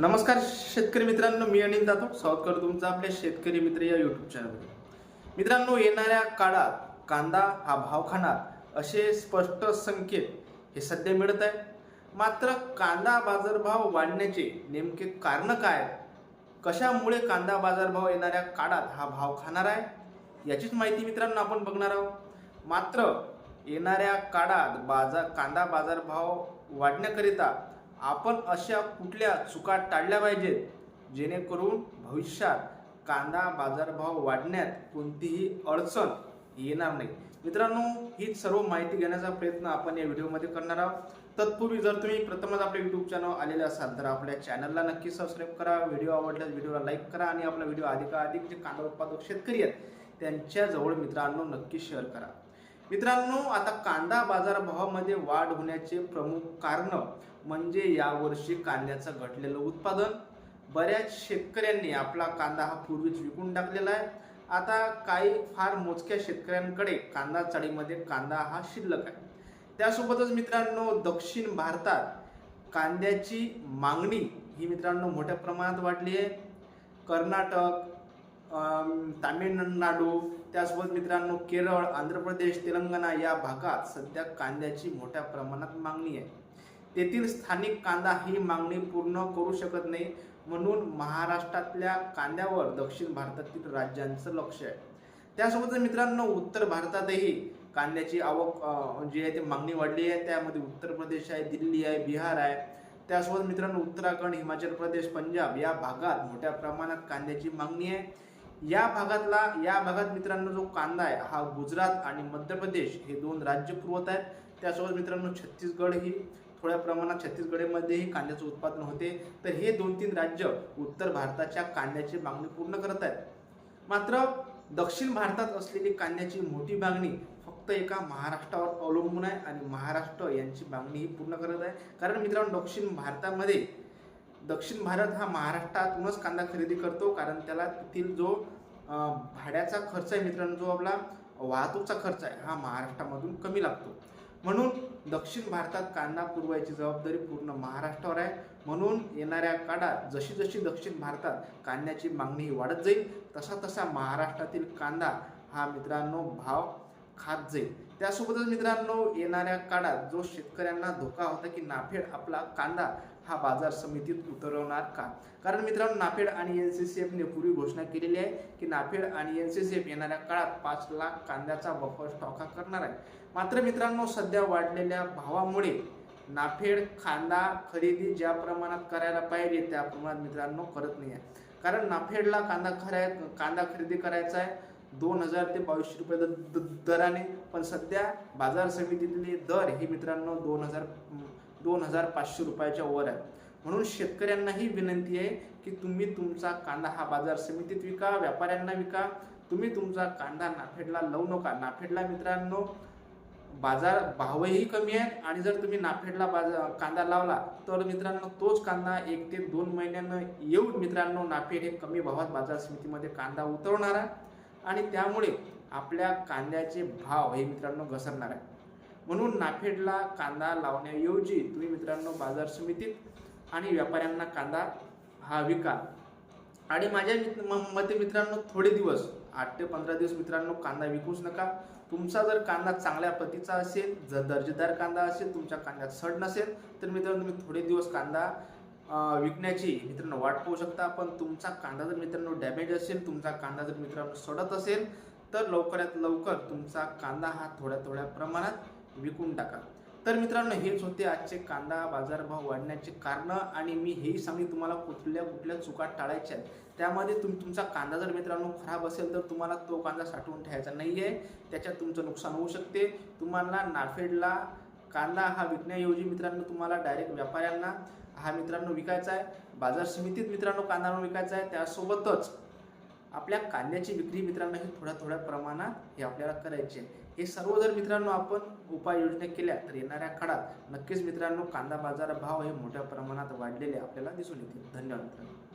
नमस्कार शेतकरी मित्रांनो मी अनिल जातो स्वागत करतो तुमचं आपल्या शेतकरी मित्र या युट्यूब चॅनलमध्ये मित्रांनो येणाऱ्या काळात कांदा हा भाव खाणार असे स्पष्ट संकेत हे सध्या मिळत आहे. मात्र कांदा बाजारभाव वाढण्याचे नेमके कारण काय? कशामुळे कांदा बाजारभाव येणाऱ्या काळात हा भाव खाणार आहे? याचीच माहिती मित्रांनो आपण बघणार आहोत. मात्र येणाऱ्या काळात बाजार कांदा बाजारभाव वाढण्याकरिता आपण अशा कुठल्या चुका टाळल्या पाहिजेत? जेणेकरून भविष्यात कांदा बाजारभाव वाढण्यात कोणतीही अडचण येणार नाही. मित्रांनो ही सर्व माहिती घेण्याचा प्रयत्न आपण या व्हिडिओमध्ये करणार आहोत. तत्पूर्वी जर तुम्ही प्रथमच आपल्या युट्यूब चॅनल आलेले असाल तर आपल्या चॅनलला नक्की सबस्क्राईब करा. व्हिडिओ आवडल्यास व्हिडिओला लाईक करा आणि आपला व्हिडिओ अधिकाधिक जे कांदा उत्पादक शेतकरी आहेत त्यांच्याजवळ मित्रांनो नक्की शेअर करा. मित्रांनो आता कांदा बाजारभावामध्ये वाढ होण्याचे प्रमुख कारण म्हणजे यावर्षी कांद्याचं घटलेलं उत्पादन. बऱ्याच शेतकऱ्यांनी आपला कांदा हा पूर्वीच विकून टाकलेला आहे. आता काही फार मोजक्या शेतकऱ्यांकडे कांदा चाळीमध्ये कांदा हा शिल्लक आहे. त्यासोबतच मित्रांनो दक्षिण भारतात कांद्याची मागणी ही मित्रांनो मोठ्या प्रमाणात वाढली आहे. कर्नाटक तामिळनाडू त्यासोबत मित्रांनो केरळ आंध्र प्रदेश तेलंगणा या भागात सध्या कांद्याची मोठ्या प्रमाणात मागणी आहे. तेथील स्थानिक कांदा ही मागणी पूर्ण करू शकत नाही म्हणून महाराष्ट्रातल्या कांद्यावर दक्षिण भारतातील राज्यांचं लक्ष आहे. त्यासोबतच मित्रांनो उत्तर भारतातही कांद्याची आवक जी आहे ती मागणी वाढली आहे. त्यामध्ये उत्तर प्रदेश आहे दिल्ली आहे बिहार आहे. त्यासोबत मित्रांनो उत्तराखंड हिमाचल प्रदेश पंजाब या भागात मोठ्या प्रमाणात कांद्याची मागणी आहे. या भागातला या भागात मित्रांनो जो कांदा आहे हा गुजरात आणि मध्य प्रदेश हे दोन राज्य पुरवत आहेत. त्यासोबत मित्रांनो छत्तीसगड ही थोड्या प्रमाणात छत्तीसगडमध्येही कांद्याचं उत्पादन होते. तर हे दोन तीन राज्य उत्तर भारताच्या कांद्याची मागणी पूर्ण करत आहेत. मात्र दक्षिण भारतात असलेली कांद्याची मोठी मागणी फक्त एका महाराष्ट्रावर अवलंबून आहे आणि महाराष्ट्र यांची मागणी ही पूर्ण करत आहे. कारण मित्रांनो दक्षिण भारतामध्ये दक्षिण भारत हा महाराष्ट्रातूनच कांदा खरेदी करतो कारण त्याला तेथील जो भाड्याचा खर्च आहे मित्रांनो जो आपला वाहतूकचा खर्च आहे हा महाराष्ट्रामधून कमी लागतो. म्हणून दक्षिण भारतात कांदा पुरवायची जबाबदारी पूर्ण महाराष्ट्रावर आहे. म्हणून येणाऱ्या काळात जशी जशी दक्षिण भारतात कांद्याची मागणी वाढत जाईल तसा तसा महाराष्ट्रातील कांदा हा मित्रांनो भाव खात जाईल. त्यासोबतच मित्रांनो येणाऱ्या काळात जो शेतकऱ्यांना धोका होता की नाफेड आपला कांदा हा बाजार समितीत उतरवणार का? कारण मित्रांनो नाफेड आणि एन सी सी एफने पूर्वी घोषणा केलेली आहे की नाफेड आणि एन सी सी एफ येणाऱ्या काळात पाच लाख कांद्याचा बफर स्टॉक हा करणार आहे. मात्र मित्रांनो सध्या वाढलेल्या भावामुळे नाफेड कांदा खरेदी ज्या प्रमाणात करायला पाहिजे त्या प्रमाणात मित्रांनो करत नाही आहे कारण नाफेडला कांदा खराय कांदा खरेदी करायचा आहे. दोन हजार ते बावीसशे रुपये द- दराने. पण सध्या बाजार समितीतले दर हे मित्रांनो दोन हजार दोन हजार पाचशे रुपयाच्या वर आहे म्हणून शेतकऱ्यांनाही विनंती आहे की तुम्ही तुमचा कांदा हा बाजार समितीत विका व्यापाऱ्यांना विका. तुम्ही तुमचा कांदा नाफेडला लावू नका. नाफेडला मित्रांनो बाजार भावही कमी आहेत आणि जर तुम्ही नाफेडला बाजार कांदा लावला तर मित्रांनो तोच कांदा एक ते दोन महिन्यानं येऊन मित्रांनो नाफेड हे कमी भावात बाजार समितीमध्ये कांदा उतरवणार. आहे आणि त्यामुळे आपल्या कांद्याचे भाव हे मित्रांनो घसरणार आहे म्हणून नाफेडला कांदा लावण्याऐवजी तुम्ही मित्रांनो बाजार समितीत आणि व्यापाऱ्यांना कांदा हा विका. आणि माझ्या म- मते मित्रांनो थोडे दिवस आठ ते पंधरा दिवस मित्रांनो कांदा विकूच नका. तुमचा जर कांदा चांगल्या प्रतीचा असेल जर दर्जेदार कांदा असेल तुमच्या कांद्यात सड नसेल तर मित्रांनो तुम्ही थोडे दिवस कांदा विकण्याची. मित्रांनो वाट पाहू शकता पण तुमचा कांदा जर मित्रांनो डॅमेज असेल तुमचा कांदा जर मित्रांनो सडत असेल तर लवकरात लवकर तुमचा कांदा हा थोड्या थोड्या प्रमाणात विकून टाका. तर मित्रांनो हेच होते आजचे कांदा बाजारभाव वाढण्याचे कारण आणि मी हेही सांगितलं तुम्हाला कुठल्या कुठल्या चुका टाळायच्या आहेत. त्यामध्ये तुम तुमचा कांदा जर मित्रांनो खराब असेल तर तुम्हाला तो कांदा साठवून ठेवायचा नाही आहे त्याच्यात तुमचं नुकसान होऊ शकते. तुम्हाला नाफेडला कांदा हा विकण्याऐवजी मित्रांनो तुम्हाला डायरेक्ट व्यापाऱ्यांना हा मित्रांनो विकायचा आहे. बाजार समितीत मित्रांनो कांदा विकायचा आहे. त्यासोबतच आपल्या कांद्याची विक्री मित्रांनो ही थोड्या थोड्या प्रमाणात हे आपल्याला करायची आहे. हे सर्व जर मित्रांनो आपण उपाययोजना केल्या तर येणाऱ्या काळात नक्कीच मित्रांनो कांदा बाजार भाव हे मोठ्या प्रमाणात वाढलेले आपल्याला दिसून येतील. धन्यवाद मित्रांनो.